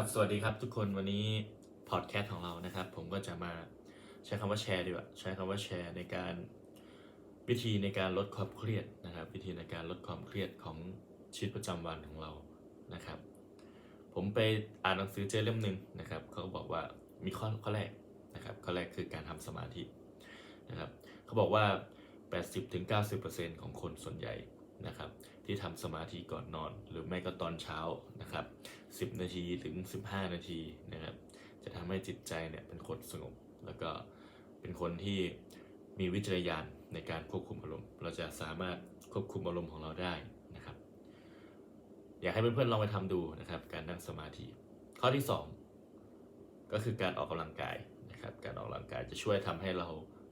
ครับสวัสดีครับทุกคนวันนี้พอดแคสต์ของเรานะครับ ผมก็จะมาใช้คำว่าแชร์ดีกว่าใช้คำว่าแชร์ในการวิธีในการลดความเครียดนะครับ วิธีในการลดความเครียดของชีวิตประจำวันของเรานะครับ ผมไปอ่านหนังสือเจอเล่มหนึ่งนะครับเขาก็บอกว่ามีข้อข้อแรกนะครับข้อแรกคือการทำสมาธินะครับเขาบอกว่า 80-90%ของคนส่วนใหญ่ นะครับที่ทำสมาธิก่อนนอน หรือไม่ก็ตอนเช้านะครับ 10 นาทีถึง 15 นาทีนะครับ จะทำให้จิตใจเนี่ยเป็นคนสงบ แล้วก็เป็นคนที่มีวิจารณญาณในการควบคุมอารมณ์ เราจะสามารถควบคุมอารมณ์ของเราได้นะครับ อยากให้เพื่อนๆลองไปทำดูนะครับ การนั่งสมาธิ ข้อที่ 2 ก็คือการออกกำลังกายนะครับ การออกกำลังกายจะช่วยทำให้เรา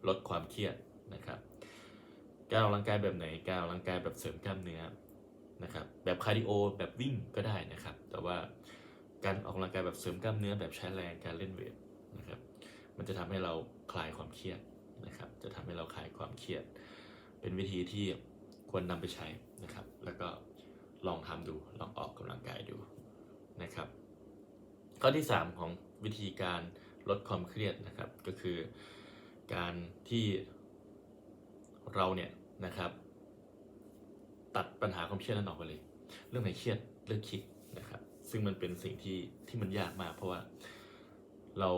ลดความเครียดนะครับ การออกกำลังกายแบบไหน การออกกำลังกายแบบเสริมกล้ามเนื้อนะครับ แบบคาร์ดิโอแบบวิ่งก็ได้นะครับ แต่ว่าการออกกำลังกายแบบเสริมกล้ามเนื้อแบบใช้แรงการเล่นเวทนะครับ มันจะทำให้เราคลายความเครียดนะครับ จะทำให้เราคลายความเครียด เป็นวิธีที่ควรนำไปใช้นะครับ แล้วก็ลองทำดู ลองออกกำลังกายดูนะครับ ข้อที่ 3 ของวิธีการลดความเครียดนะครับ ก็คือการที่ เราเนี่ยนะครับ ตัดปัญหาความเครียดนั้นออกไปเลย เรื่องไหนเครียดเลิกคิดนะครับ ซึ่งมันเป็นสิ่งที่ที่มันยากมาก เพราะว่าเรา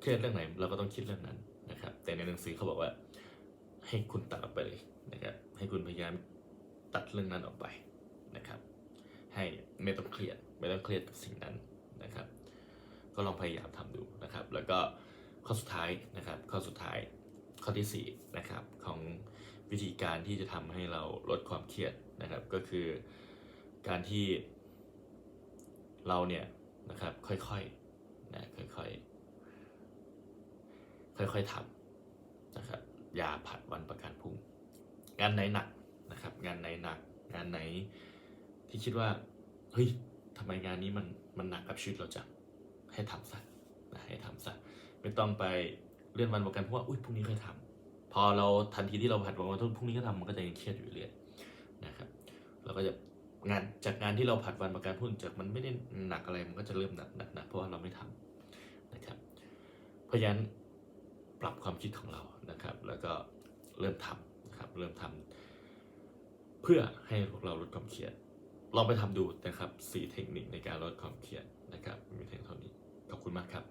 เครียดเรื่องไหน เราก็ต้องคิดเรื่องนั้นนะครับ แต่ในหนังสือเขาบอกว่า ให้คุณตัดออกไปเลยนะครับ ให้คุณพยายามตัดเรื่องนั้นออกไปนะครับ ให้ไม่ต้องเครียดไม่ต้องเครียดกับสิ่งนั้นนะครับ ก็ลองพยายามทำดูนะครับ แล้วก็ข้อสุดท้ายนะครับ ข้อสุดท้าย ข้อที่สี่นะครับของวิธีการที่จะทำให้เราลดความเครียดนะครับ ก็คือการที่เราเนี่ยนะครับค่อยๆนะค่อยๆค่อยๆทำนะครับอย่าผัดวันประกันพรุ่งงานไหนหนักนะครับ งานไหนหนัก งานไหนที่คิดว่าเฮ้ยทำไมงานนี้มันมันหนักกับชีวิตเราจังให้ทำซะนะให้ทำซะไม่ต้องไปเลื่อนวันประกันเพราะว่าอุ้ยพรุ่งนี้ค่อยทำ พอเราทันทีที่เราผัดวันวันพรุ่งนี้ก็ทำมันก็จะยังเครียดอยู่เรื่อยนะครับเราก็จะงานจากงานที่เราผัดวันประกันพรุ่งจากมันไม่ได้หนักอะไรมันก็จะเริ่มหนักหนักหนักเพราะว่าเราไม่ทำนะครับเพราะฉะนั้นปรับความคิดของเรานะครับ แล้วก็เริ่มทำนะครับเริ่มทำเพื่อให้พวกเราลดความเครียดลองไปทำดูนะครับสี่เทคนิคในการลดความเครียดนะครับมีเพียงเท่านี้ขอบคุณมากครับ